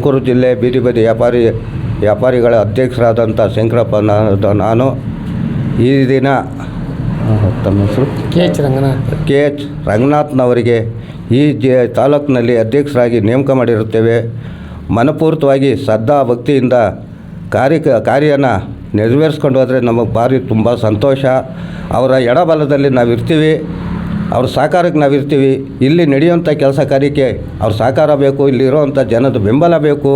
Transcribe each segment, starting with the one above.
ತುಮಕೂರು ಜಿಲ್ಲೆ ಬೀದಿ ಬದಿ ವ್ಯಾಪಾರಿ ವ್ಯಾಪಾರಿಗಳ ಅಧ್ಯಕ್ಷರಾದಂಥ ಶಂಕರಪ್ಪ ನಾನು ಈ ದಿನ ತಮ್ಮ ಹೆಸರು? K H Ranganath. K H ರಂಗನಾಥ್ನವರಿಗೆ ಈ ಜೆ ತಾಲೂಕಿನಲ್ಲಿ ಅಧ್ಯಕ್ಷರಾಗಿ ನೇಮಕ ಮಾಡಿರುತ್ತೇವೆ. ಮನಪೂರ್ತವಾಗಿ ಶ್ರದ್ಧಾ ಭಕ್ತಿಯಿಂದ ಕಾರ್ಯ ಕಾರ್ಯನ ನೆರವೇರಿಸ್ಕೊಂಡು ಹೋದರೆ ನಮಗೆ ಭಾರಿ ತುಂಬ ಸಂತೋಷ. ಅವರ ಎಡಬಲದಲ್ಲಿ ನಾವು ಇರ್ತೀವಿ ಅವ್ರ ಸಹಕಾರಕ್ಕೆ ನಾವಿರ್ತೀವಿ. ಇಲ್ಲಿ ನಡೆಯುವಂಥ ಕೆಲಸ ಕಾರ್ಯಕ್ಕೆ ಅವ್ರ ಸಹಕಾರ ಬೇಕು ಇಲ್ಲಿರೋವಂಥ ಜನದ ಬೆಂಬಲ ಬೇಕು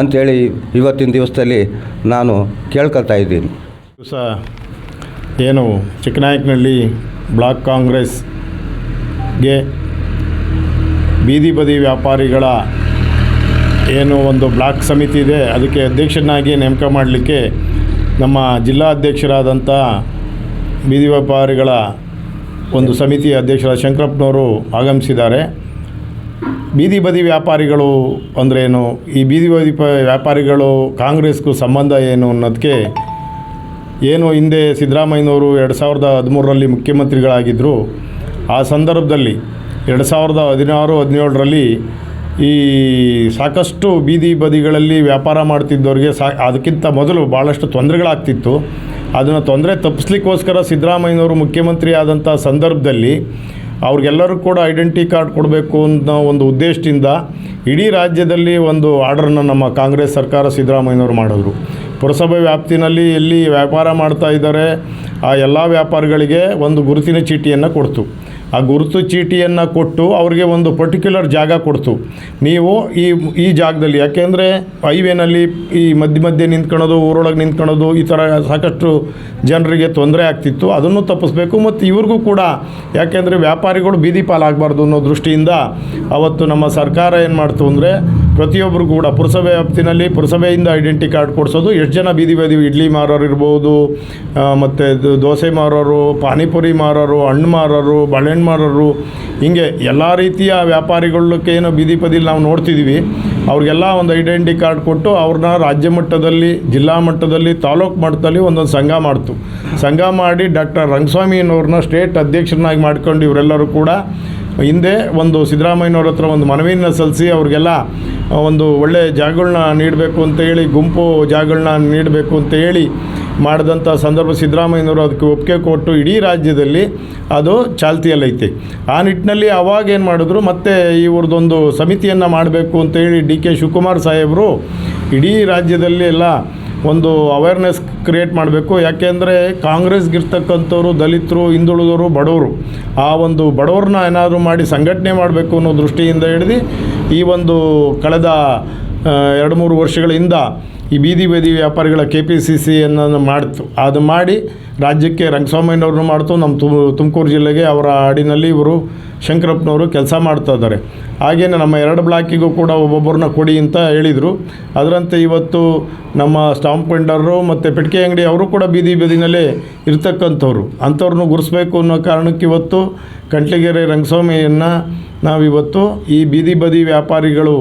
ಅಂಥೇಳಿ ಇವತ್ತಿನ ದಿವಸದಲ್ಲಿ ನಾನು ಕೇಳ್ಕೊಳ್ತಾ ಇದ್ದೀನಿ. ದಿವಸ ಏನು ಚಿಕ್ಕನಾಯಕನಹಳ್ಳಿ ಬ್ಲಾಕ್ ಕಾಂಗ್ರೆಸ್ಗೆ ಬೀದಿ ಬದಿ ವ್ಯಾಪಾರಿಗಳ ಏನು ಒಂದು ಬ್ಲಾಕ್ ಸಮಿತಿ ಇದೆ, ಅದಕ್ಕೆ ಅಧ್ಯಕ್ಷನಾಗಿ ನೇಮಕ ಮಾಡಲಿಕ್ಕೆ ನಮ್ಮ ಜಿಲ್ಲಾ ಅಧ್ಯಕ್ಷರಾದಂಥ ಬೀದಿ ವ್ಯಾಪಾರಿಗಳ ಒಂದು ಸಮಿತಿಯ ಅಧ್ಯಕ್ಷರ ಶಂಕರಪ್ಪನವರು ಆಗಮಿಸಿದ್ದಾರೆ. ಬೀದಿ ಬದಿ ವ್ಯಾಪಾರಿಗಳು ಏನು? ಈ ಬೀದಿ ಬದಿ ವ್ಯಾಪಾರಿಗಳು ಕಾಂಗ್ರೆಸ್ಗೂ ಸಂಬಂಧ ಏನು ಅನ್ನೋದಕ್ಕೆ ಏನು ಹಿಂದೆ ಸಿದ್ದರಾಮಯ್ಯನವರು ಎರಡು ಸಾವಿರದ ಹದಿಮೂರರಲ್ಲಿ ಮುಖ್ಯಮಂತ್ರಿಗಳಾಗಿದ್ದರು ಆ ಸಂದರ್ಭದಲ್ಲಿ ಎರಡು ಸಾವಿರದ ಹದಿನಾರು, ಹದಿನೇಳರಲ್ಲಿ ಈ ಸಾಕಷ್ಟು ಬೀದಿ ಬದಿಗಳಲ್ಲಿ ವ್ಯಾಪಾರ ಮಾಡ್ತಿದ್ದವ್ರಿಗೆ ಸಾ ಅದಕ್ಕಿಂತ ಮೊದಲು ಭಾಳಷ್ಟು ತೊಂದರೆಗಳಾಗ್ತಿತ್ತು. ಅದನ್ನು ತೊಂದರೆ ತಪ್ಪಿಸ್ಲಿಕ್ಕೋಸ್ಕರ ಸಿದ್ದರಾಮಯ್ಯನವರು ಮುಖ್ಯಮಂತ್ರಿ ಆದಂಥ ಸಂದರ್ಭದಲ್ಲಿ ಅವ್ರಿಗೆಲ್ಲರೂ ಕೂಡ ಐಡೆಂಟಿ ಕಾರ್ಡ್ ಕೊಡಬೇಕು ಅನ್ನೋ ಒಂದು ಉದ್ದೇಶದಿಂದ ಇಡೀ ರಾಜ್ಯದಲ್ಲಿ ಒಂದು ಆರ್ಡರನ್ನು ನಮ್ಮ ಕಾಂಗ್ರೆಸ್ ಸರ್ಕಾರ ಸಿದ್ದರಾಮಯ್ಯನವರು ಮಾಡಿದ್ರು. ಪುರಸಭೆ ವ್ಯಾಪ್ತಿನಲ್ಲಿ ಎಲ್ಲಿ ವ್ಯಾಪಾರ ಮಾಡ್ತಾ ಇದ್ದಾರೆ, ಆ ಎಲ್ಲ ವ್ಯಾಪಾರಿಗಳಿಗೆ ಒಂದು ಗುರುತಿನ ಚೀಟಿಯನ್ನು ಕೊಡ್ತು. ಆ ಗುರುತು ಚೀಟಿಯನ್ನು ಕೊಟ್ಟು ಅವ್ರಿಗೆ ಒಂದು ಪರ್ಟಿಕ್ಯುಲರ್ ಜಾಗ ಕೊಡ್ತು. ನೀವು ಈ ಈ ಜಾಗದಲ್ಲಿ, ಯಾಕೆಂದರೆ ಹೈವೇನಲ್ಲಿ ಈ ಮಧ್ಯ ಮಧ್ಯೆ ನಿಂತ್ಕೊಳ್ಳೋದು, ಊರೊಳಗೆ ನಿಂತ್ಕೊಳ್ಳೋದು, ಈ ಥರ ಸಾಕಷ್ಟು ಜನರಿಗೆ ತೊಂದರೆ ಆಗ್ತಿತ್ತು. ಅದನ್ನು ತಪ್ಪಿಸ್ಬೇಕು ಮತ್ತು ಇವ್ರಿಗೂ ಕೂಡ, ಯಾಕೆಂದರೆ ವ್ಯಾಪಾರಿಗಳು ಬೀದಿ ಪಾಲಾಗಬಾರ್ದು ಅನ್ನೋ ದೃಷ್ಟಿಯಿಂದ ಅವತ್ತು ನಮ್ಮ ಸರ್ಕಾರ ಏನು ಮಾಡ್ತು ಅಂದರೆ ಪ್ರತಿಯೊಬ್ಬರು ಕೂಡ ಪುರಸಭೆ ವ್ಯಾಪ್ತಿನಲ್ಲಿ ಪುರಸಭೆಯಿಂದ ಐಡೆಂಟಿ ಕಾರ್ಡ್ ಕೊಡಿಸೋದು. ಎಷ್ಟು ಜನ ಬೀದಿ ಬದಿ ಇಡ್ಲಿ ಮಾರೋರು ಇರ್ಬೋದು ಮತ್ತು ದೋಸೆ ಮಾರೋರು, ಪಾನಿಪುರಿ ಮಾರೋರು, ಹಣ್ಣು ಮಾರೋರು, ಬಾಳೆಹಣ್ಣು ಮಾರೋರು, ಹೀಗೆ ಎಲ್ಲ ರೀತಿಯ ವ್ಯಾಪಾರಿಗಳಕ್ಕೆ ಏನು ಬೀದಿ ಬದಿಲಿ ನಾವು ನೋಡ್ತಿದ್ದೀವಿ ಅವ್ರಿಗೆಲ್ಲ ಒಂದು ಐಡೆಂಟಿ ಕಾರ್ಡ್ ಕೊಟ್ಟು ಅವ್ರನ್ನ ರಾಜ್ಯ ಮಟ್ಟದಲ್ಲಿ, ಜಿಲ್ಲಾ ಮಟ್ಟದಲ್ಲಿ, ತಾಲೂಕು ಮಟ್ಟದಲ್ಲಿ ಒಂದೊಂದು ಸಂಘ ಮಾಡ್ತು. ಸಂಘ ಮಾಡಿ ಡಾಕ್ಟರ್ ರಂಗಸ್ವಾಮಿಯವ್ರನ್ನ ಸ್ಟೇಟ್ ಅಧ್ಯಕ್ಷರನ್ನಾಗಿ ಮಾಡ್ಕೊಂಡು ಇವರೆಲ್ಲರೂ ಕೂಡ ಹಿಂದೆ ಒಂದು ಸಿದ್ದರಾಮಯ್ಯನವ್ರ ಹತ್ರ ಒಂದು ಮನವಿಯನ್ನ ಸಲ್ಲಿಸಿ ಅವ್ರಿಗೆಲ್ಲ ಒಂದು ಒಳ್ಳೆಯ ಜಾಗಗಳನ್ನ ನೀಡಬೇಕು ಅಂತ ಹೇಳಿ, ಗುಂಪು ಜಾಗಗಳನ್ನ ನೀಡಬೇಕು ಅಂತ ಹೇಳಿ ಮಾಡಿದಂಥ ಸಂದರ್ಭ ಸಿದ್ದರಾಮಯ್ಯನವರು ಅದಕ್ಕೆ ಒಪ್ಪಿಗೆ ಕೊಟ್ಟು ಇಡೀ ರಾಜ್ಯದಲ್ಲಿ ಅದು ಚಾಲ್ತಿಯಲ್ಲೈತೆ. ಆ ನಿಟ್ಟಿನಲ್ಲಿ ಅವಾಗ ಏನು ಮಾಡಿದ್ರು, ಮತ್ತೆ ಇವ್ರದ್ದೊಂದು ಸಮಿತಿಯನ್ನು ಮಾಡಬೇಕು ಅಂತ ಹೇಳಿ ಡಿ ಕೆ ಶಿವಕುಮಾರ್ ಸಾಹೇಬರು ಇಡೀ ರಾಜ್ಯದಲ್ಲಿ ಎಲ್ಲ ಒಂದು ಅವೇರ್ನೆಸ್ ಕ್ರಿಯೇಟ್ ಮಾಡಬೇಕು. ಯಾಕೆಂದರೆ ಕಾಂಗ್ರೆಸ್ಗಿರ್ತಕ್ಕಂಥವ್ರು, ದಲಿತರು ಹಿಂದುಳಿದವರು ಬಡವರು, ಆ ಒಂದು ಬಡವ್ರನ್ನ ಏನಾದರೂ ಮಾಡಿ ಸಂಘಟನೆ ಮಾಡಬೇಕು ಅನ್ನೋ ದೃಷ್ಟಿಯಿಂದ ಹಿಡಿದು ಈ ಒಂದು ಕಳೆದ ಎರಡು ಮೂರು ವರ್ಷಗಳಿಂದ ಈ ಬೀದಿ ಬೀದಿ ವ್ಯಾಪಾರಿಗಳ ಕೆ ಪಿ ಸಿ ಸಿಯನ್ನು ಮಾಡ್ತು. ಅದು ಮಾಡಿ ರಾಜ್ಯಕ್ಕೆ ರಂಗಸ್ವಾಮಯ್ಯನವ್ರನ್ನ ಮಾಡ್ತು, ನಮ್ಮ ತು ತುಮಕೂರು ಜಿಲ್ಲೆಗೆ ಅವರ ಹಾಡಿನಲ್ಲಿ ಇವರು ಶಂಕರಪ್ಪನವರು ಕೆಲಸ ಮಾಡ್ತಾ ಇದ್ದಾರೆ. ಹಾಗೆಯೇ ನಮ್ಮ ಎರಡು ಬ್ಲಾಕಿಗೂ ಕೂಡ ಒಬ್ಬೊಬ್ಬರನ್ನ ಕೊಡಿ ಅಂತ ಹೇಳಿದರು. ಅದರಂತೆ ಇವತ್ತು ನಮ್ಮ ಸ್ಟಾಂಪ್ ಪೆಂಡರು ಮತ್ತು ಪೆಟ್ಟಿಗೆ ಅಂಗಡಿ ಅವರು ಕೂಡ ಬೀದಿ ಬೀದಿನಲ್ಲೇ ಇರ್ತಕ್ಕಂಥವ್ರು. ಅಂಥವ್ರನ್ನೂ ಗುರುಸ್ಬೇಕು ಅನ್ನೋ ಕಾರಣಕ್ಕೆ ಇವತ್ತು ಕಂಟ್ಲಿಗೆರೆ ರಂಗಸ್ವಾಮಿಯನ್ನು ನಾವಿವತ್ತು ಈ ಬೀದಿ ಬದಿ ವ್ಯಾಪಾರಿಗಳು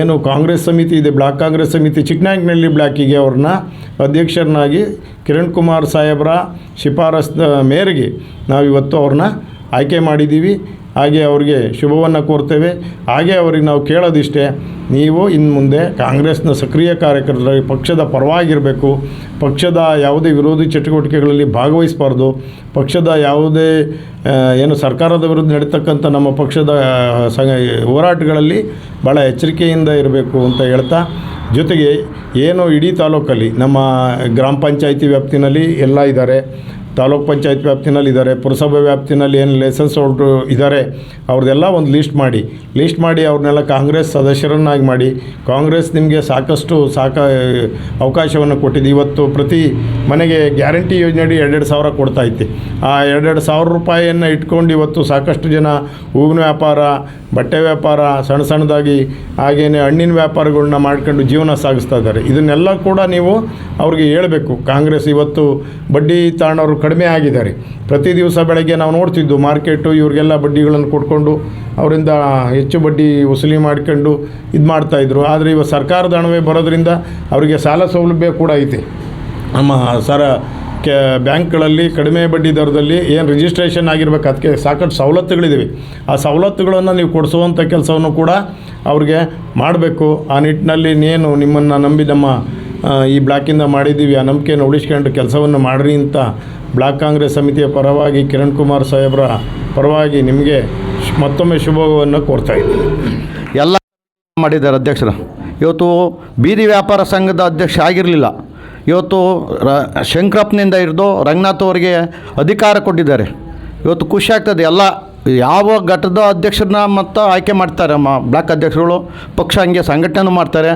ಏನು ಕಾಂಗ್ರೆಸ್ ಸಮಿತಿ ಇದೆ, ಬ್ಲಾಕ್ ಕಾಂಗ್ರೆಸ್ ಸಮಿತಿ. ಚಿಕ್ಕನಾಯಕನಹಳ್ಳಿ ಬ್ಲಾಕಿಗೆ ಅವ್ರನ್ನ ಅಧ್ಯಕ್ಷರನ್ನಾಗಿ ಕಿರಣ್ ಕುಮಾರ್ ಸಾಹೇಬ್ರ ಶಿಫಾರಸ್ ಮೇರೆಗೆ ನಾವಿವತ್ತು ಅವ್ರನ್ನ ಆಯ್ಕೆ ಮಾಡಿದ್ದೀವಿ. ಹಾಗೆ ಅವರಿಗೆ ಶುಭವನ್ನು ಕೋರ್ತೇವೆ. ಹಾಗೆ ಅವರಿಗೆ ನಾವು ಕೇಳೋದಿಷ್ಟೇ, ನೀವು ಇನ್ನು ಮುಂದೆ ಕಾಂಗ್ರೆಸ್ನ ಸಕ್ರಿಯ ಕಾರ್ಯಕರ್ತರಾಗಿ ಪಕ್ಷದ ಪರವಾಗಿರಬೇಕು. ಪಕ್ಷದ ಯಾವುದೇ ವಿರೋಧಿ ಚಟುವಟಿಕೆಗಳಲ್ಲಿ ಭಾಗವಹಿಸಬಾರ್ದು. ಪಕ್ಷದ ಯಾವುದೇ ಏನು ಸರ್ಕಾರದ ವಿರುದ್ಧ ನಡೀತಕ್ಕಂಥ ನಮ್ಮ ಪಕ್ಷದ ಸಂಘ ಹೋರಾಟಗಳಲ್ಲಿ ಭಾಳ ಎಚ್ಚರಿಕೆಯಿಂದ ಇರಬೇಕು ಅಂತ ಹೇಳ್ತಾ, ಜೊತೆಗೆ ಏನು ಇಡೀ ತಾಲೂಕಲ್ಲಿ ನಮ್ಮ ಗ್ರಾಮ ಪಂಚಾಯಿತಿ ವ್ಯಾಪ್ತಿನಲ್ಲಿ ಎಲ್ಲ ಇದ್ದಾರೆ. ತಾಲೂಕ್ ಪಂಚಾಯತ್ ವ್ಯಾಪ್ತಿನಲ್ಲಿ ಇದ್ದಾರೆ, ಪುರಸಭೆ ವ್ಯಾಪ್ತಿನಲ್ಲಿ ಏನು ಲೈಸೆನ್ಸ್ ಹೋಲ್ಡ್ರು ಇದ್ದಾರೆ, ಅವ್ರದ್ದೆಲ್ಲ ಒಂದು ಲಿಸ್ಟ್ ಮಾಡಿ. ಲಿಸ್ಟ್ ಮಾಡಿ ಅವ್ರನ್ನೆಲ್ಲ ಕಾಂಗ್ರೆಸ್ ಸದಸ್ಯರನ್ನಾಗಿ ಮಾಡಿ. ಕಾಂಗ್ರೆಸ್ ನಿಮಗೆ ಸಾಕಷ್ಟು ಸಾಕ ಅವಕಾಶವನ್ನು ಕೊಟ್ಟಿದೆ. ಇವತ್ತು ಪ್ರತಿ ಮನೆಗೆ ಗ್ಯಾರಂಟಿ ಯೋಜನೆಯಡಿ ಎರಡೆರಡು ಸಾವಿರ ಕೊಡ್ತಾ ಇತ್ತು ಆ ಎರಡೆರಡು ಸಾವಿರ ರೂಪಾಯಿಯನ್ನು ಇಟ್ಕೊಂಡು ಇವತ್ತು ಸಾಕಷ್ಟು ಜನ ಹೂವಿನ ವ್ಯಾಪಾರ, ಬಟ್ಟೆ ವ್ಯಾಪಾರ, ಸಣ್ಣ ಸಣ್ಣದಾಗಿ ಹಾಗೇನೆ ಹಣ್ಣಿನ ವ್ಯಾಪಾರಗಳನ್ನ ಮಾಡ್ಕೊಂಡು ಜೀವನ ಸಾಗಿಸ್ತಾ ಇದ್ದಾರೆ. ಇದನ್ನೆಲ್ಲ ಕೂಡ ನೀವು ಅವ್ರಿಗೆ ಹೇಳಬೇಕು. ಕಾಂಗ್ರೆಸ್ ಇವತ್ತು ಬಡ್ಡಿ ತಗೊಳ್ಳೋರು ಕಡಿಮೆ ಆಗಿದ್ದಾರೆ ಪ್ರತಿ ದಿವಸ ಬೆಳಗ್ಗೆ ನಾವು ನೋಡ್ತಿದ್ದು ಮಾರ್ಕೆಟು, ಇವ್ರಿಗೆಲ್ಲ ಬಡ್ಡಿಗಳನ್ನು ಕೊಟ್ಕೊಂಡು ಅವರಿಂದ ಹೆಚ್ಚು ಬಡ್ಡಿ ವಸೂಲಿ ಮಾಡ್ಕೊಂಡು ಇದು ಮಾಡ್ತಾಯಿದ್ರು ಆದರೆ ಇವಾಗ ಸರ್ಕಾರದ ಹಣವೇ ಬರೋದ್ರಿಂದ ಅವರಿಗೆ ಸಾಲ ಸೌಲಭ್ಯ ಕೂಡ ಐತೆ. ನಮ್ಮ ಸರ ಕೆ ಬ್ಯಾಂಕ್ಗಳಲ್ಲಿ ಕಡಿಮೆ ಬಡ್ಡಿ ದರದಲ್ಲಿ ಏನು ರಿಜಿಸ್ಟ್ರೇಷನ್ ಆಗಿರ್ಬೇಕು ಅದಕ್ಕೆ ಸಾಕಷ್ಟು ಸವಲತ್ತುಗಳಿವೆ ಆ ಸವಲತ್ತುಗಳನ್ನು ನೀವು ಕೊಡಿಸುವಂಥ ಕೆಲಸವನ್ನು ಕೂಡ ಅವ್ರಿಗೆ ಮಾಡಬೇಕು. ಆ ನಿಟ್ಟಿನಲ್ಲಿ ನೀನು ನಿಮ್ಮನ್ನು ನಂಬಿ ನಮ್ಮ ಈ ಬ್ಲಾಕಿಂದ ಮಾಡಿದ್ದೀವಿ, ಆ ನಂಬಿಕೆಯನ್ನು ಉಳಿಸ್ಕೊಂಡು ಕೆಲಸವನ್ನು ಮಾಡಿರಿ ಅಂತ ಬ್ಲಾಕ್ ಕಾಂಗ್ರೆಸ್ ಸಮಿತಿಯ ಪರವಾಗಿ ಕಿರಣ್ ಕುಮಾರ್ ಸಾಹೇಬ್ರ ಪರವಾಗಿ ನಿಮಗೆ ಮತ್ತೊಮ್ಮೆ ಶುಭವನ್ನು ಕೋರ್ತಾ ಇದ್ದೀನಿ. ಎಲ್ಲ ಮಾಡಿದ್ದಾರೆ ಅಧ್ಯಕ್ಷರು. ಇವತ್ತು ಬೀದಿ ವ್ಯಾಪಾರ ಸಂಘದ ಅಧ್ಯಕ್ಷ ಆಗಿರಲಿಲ್ಲ. ಇವತ್ತು ರ ಶಂಕರಪ್ಪನಿಂದ ಹಿಡಿದು ರಂಗನಾಥ್ ಅವರಿಗೆ ಅಧಿಕಾರ ಕೊಟ್ಟಿದ್ದಾರೆ. ಇವತ್ತು ಖುಷಿಯಾಗ್ತದೆ ಎಲ್ಲ ಯಾವ ಘಟದ ಅಧ್ಯಕ್ಷರನ್ನ ಮತ್ತು ಆಯ್ಕೆ ಮಾಡ್ತಾರೆ ಮ ಬ್ಲಾಕ್ ಅಧ್ಯಕ್ಷರುಗಳು, ಪಕ್ಷ ಹಂಗೆ ಸಂಘಟನೆ ಮಾಡ್ತಾರೆ.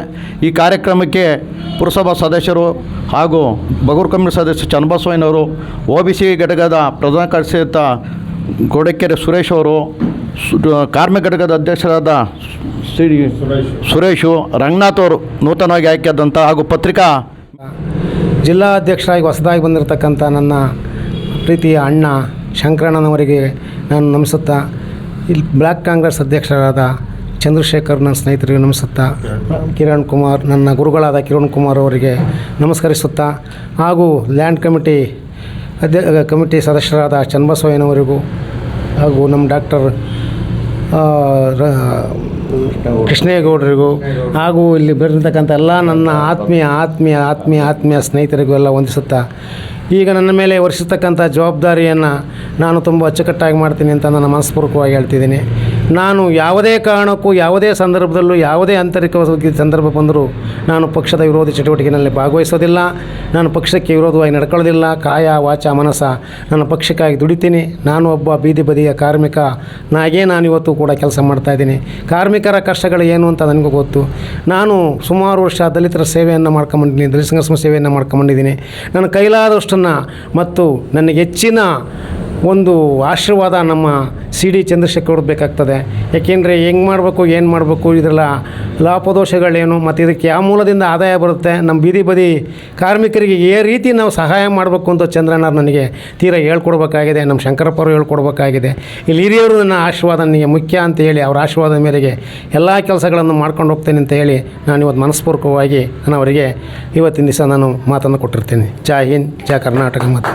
ಈ ಕಾರ್ಯಕ್ರಮಕ್ಕೆ ಪುರಸಭಾ ಸದಸ್ಯರು ಹಾಗೂ ಬಗೂರು ಕಮಿಟಿ ಸದಸ್ಯ ಚನ್ನಬಸವಯ್ಯನವರು ಓ ಬಿ ಸಿ ಘಟಕದ ಪ್ರಧಾನ ಕಾರ್ಯದರ್ಶಿಯಾದ ಗೋಡೆಕೆರೆ ಸುರೇಶ್ ಅವರು ಕಾರ್ಮಿಕ ಘಟಕದ ಅಧ್ಯಕ್ಷರಾದ ಶ್ರೀ ಸುರೇಶು, ರಂಗನಾಥ್ ಅವರು ನೂತನವಾಗಿ ಆಯ್ಕೆಯಾದಂಥ ಹಾಗೂ ಪತ್ರಿಕಾ ಜಿಲ್ಲಾಧ್ಯಕ್ಷರಾಗಿ ಹೊಸದಾಗಿ ಬಂದಿರತಕ್ಕಂಥ ನನ್ನ ಪ್ರೀತಿಯ ಅಣ್ಣ ಶಂಕರಣ್ಣನವರಿಗೆ ನಾನು ನಮಿಸುತ್ತಾ. ಇಲ್ಲಿ ಬ್ಲಾಕ್ ಕಾಂಗ್ರೆಸ್ ಅಧ್ಯಕ್ಷರಾದ ಚಂದ್ರಶೇಖರ್ ನನ್ನ ಸ್ನೇಹಿತರಿಗೆ ನಮಿಸುತ್ತಾ. ಕಿರಣ್ ಕುಮಾರ್ ನನ್ನ ಗುರುಗಳಾದ ಕಿರಣ್ ಕುಮಾರ್ ಅವರಿಗೆ ನಮಸ್ಕರಿಸುತ್ತಾ. ಹಾಗೂ ಲ್ಯಾಂಡ್ ಕಮಿಟಿ ಅಧ್ಯ ಕಮಿಟಿ ಸದಸ್ಯರಾದ ಚನ್ನಬಸವಯ್ಯನವರಿಗೂ ಹಾಗೂ ನಮ್ಮ ಡಾಕ್ಟರ್ ಕೃಷ್ಣೇಗೌಡರಿಗೂ ಹಾಗೂ ಇಲ್ಲಿ ಬರೆದಿರ್ತಕ್ಕಂಥ ಎಲ್ಲ ನನ್ನ ಆತ್ಮೀಯ ಆತ್ಮೀಯ ಆತ್ಮೀಯ ಆತ್ಮೀಯ ಸ್ನೇಹಿತರಿಗೂ ಎಲ್ಲ ವಂದಿಸುತ್ತಾ. ಈಗ ನನ್ನ ಮೇಲೆ ವರ್ಷಿಸ್ತಕ್ಕಂಥ ಜವಾಬ್ದಾರಿಯನ್ನು ನಾನು ತುಂಬ ಅಚ್ಚುಕಟ್ಟಾಗಿ ಮಾಡ್ತೀನಿ ಅಂತ ನಾನು ಮನಸ್ಪೂರ್ವಕವಾಗಿ ಹೇಳ್ತಿದ್ದೀನಿ. ನಾನು ಯಾವುದೇ ಕಾರಣಕ್ಕೂ, ಯಾವುದೇ ಸಂದರ್ಭದಲ್ಲೂ, ಯಾವುದೇ ಆಂತರಿಕ ಸಂದರ್ಭ ಬಂದರೂ ನಾನು ಪಕ್ಷದ ವಿರೋಧಿ ಚಟುವಟಿಕೆಯಲ್ಲಿ ಭಾಗವಹಿಸೋದಿಲ್ಲ. ನಾನು ಪಕ್ಷಕ್ಕೆ ವಿರೋಧವಾಗಿ ನಡ್ಕೊಳ್ಳೋದಿಲ್ಲ. ಕಾಯ, ವಾಚ ಮನಸ ನನ್ನ ಪಕ್ಷಕ್ಕಾಗಿ ದುಡಿತೀನಿ. ನಾನು ಒಬ್ಬ ಬೀದಿ ಬದಿಯ ಕಾರ್ಮಿಕ. ನಾಗೇ ನಾನು ಇವತ್ತು ಕೂಡ ಕೆಲಸ ಮಾಡ್ತಾಯಿದ್ದೀನಿ ಕಾರ್ಮಿಕರ ಕಷ್ಟಗಳು ಏನು ಅಂತ ನನಗೂ ಗೊತ್ತು. ನಾನು ಸುಮಾರು ವರ್ಷ ದಲಿತರ ಸೇವೆಯನ್ನು ಮಾಡ್ಕೊಂಬಂದಿದ್ದೀನಿ. ದಲಿತ ಸಂಘರ್ಷ ಸೇವೆಯನ್ನು ಮಾಡ್ಕೊಂಬಂದಿದ್ದೀನಿ. ನನ್ನ ಕೈಲಾದಷ್ಟನ್ನು ಮತ್ತು ನನಗೆ ಹೆಚ್ಚಿನ ಒಂದು ಆಶೀರ್ವಾದ ನಮ್ಮ ಸಿ ಡಿ ಚಂದ್ರಶೇಖರ್ ಬೇಕಾಗ್ತದೆ. ಯಾಕೆಂದರೆ ಹೆಂಗೆ ಮಾಡಬೇಕು, ಏನು ಮಾಡಬೇಕು ಇದೆಲ್ಲ ಲಾಪದೋಷಗಳೇನು, ಮತ್ತು ಇದಕ್ಕೆ ಯಾವ ಮೂಲದಿಂದ ಆದಾಯ ಬರುತ್ತೆ. ನಮ್ಮ ಬೀದಿ ಬದಿ ಕಾರ್ಮಿಕರಿಗೆ ಏ ರೀತಿ ನಾವು ಸಹಾಯ ಮಾಡಬೇಕು ಅಂತ ಚಂದ್ರಣ್ಣವ್ರು ನನಗೆ ತೀರಾ ಹೇಳ್ಕೊಡ್ಬೇಕಾಗಿದೆ ನಮ್ಮ ಶಂಕರಪ್ಪರು ಹೇಳ್ಕೊಡ್ಬೇಕಾಗಿದೆ. ಇಲ್ಲಿ ಹಿರಿಯರು ನನ್ನ ಆಶೀರ್ವಾದ ನನಗೆ ಮುಖ್ಯ ಅಂತ ಹೇಳಿ, ಅವರ ಆಶೀರ್ವಾದ ಮೇರೆಗೆ ಎಲ್ಲ ಕೆಲಸಗಳನ್ನು ಮಾಡ್ಕೊಂಡು ಹೋಗ್ತೇನೆ ಅಂತ ಹೇಳಿ ನಾನು ಇವತ್ತು ಮನಸ್ಪೂರ್ವಕವಾಗಿ ನಾನು ಅವರಿಗೆ ಇವತ್ತಿನ ದಿವಸ ನಾನು ಮಾತನ್ನು ಕೊಟ್ಟಿರ್ತೀನಿ. ಜೈ ಹಿಂದ್, ಜೈ ಕರ್ನಾಟಕ ಮತ್ತು